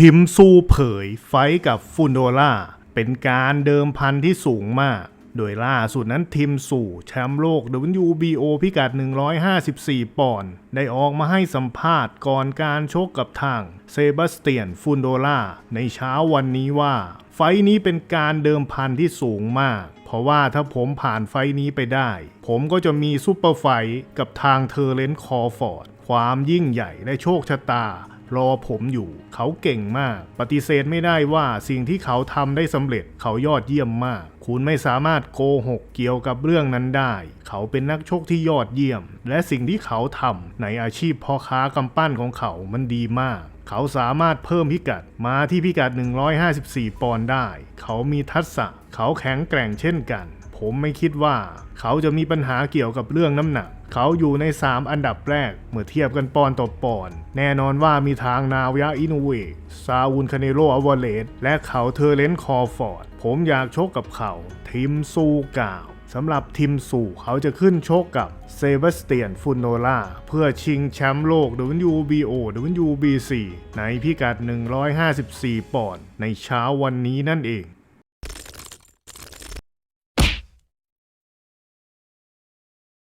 ทิมซูเผยไฟกับฟุนโดล่า เป็นการเดิมพันที่สูงมาก โดยล่าสุดนั้นทิมสู่แชมป์โลก WBO พิกัด 154 ปอนด์ได้ออกมาให้สัมภาษณ์ก่อนการชกกับทางเซบาสเตียนฟุนโดล่า ในเช้าวันนี้ว่า ไฟนี้เป็นการเดิมพันที่สูงมาก เพราะว่าถ้าผมผ่านไฟนี้ไปได้ ผมก็จะมีซูเปอร์ไฟกับทางเทอร์เลนคอร์ฟอร์ด ความยิ่งใหญ่และโชคชะตา รอผมอยู่ เขาเก่งมาก ปฏิเสธไม่ได้ว่าสิ่งที่เขาทำได้สำเร็จเขายอดเยี่ยมมาก คุณไม่สามารถโกหกเกี่ยวกับเรื่องนั้นได้ เขาเป็นนักชกที่ยอดเยี่ยม และสิ่งที่เขาทำในอาชีพพ่อค้ากำปั้นของเขามันดีมากเขาสามารถเพิ่มพิกัดมาที่พิกัด 154 ปอนด์ได้ เขามีทักษะ เขาแข็งแกร่งเช่นกัน ผมไม่คิดว่า เขาจะมีปัญหาเกี่ยวกับเรื่องน้ำหนัก เขาอยู่ใน 3 อันดับแรก เมื่อเทียบกันปอนต่อปอน แน่นอนว่ามีทางนาวายะอินเวซาอูนคาเนโรอวาเลสและเขาเทอร์เลนคอร์ฟอร์ด ผมอยากชกกับเขาทิมซูกาวสำหรับทิมซูเขาจะขึ้นชกกับเซบาสเตียนฟุนโนล่าเพื่อชิงแชมป์โลก WBO WBC ในพิกัด 154 ปอนด์ในเช้าวันนี้นั่นเอง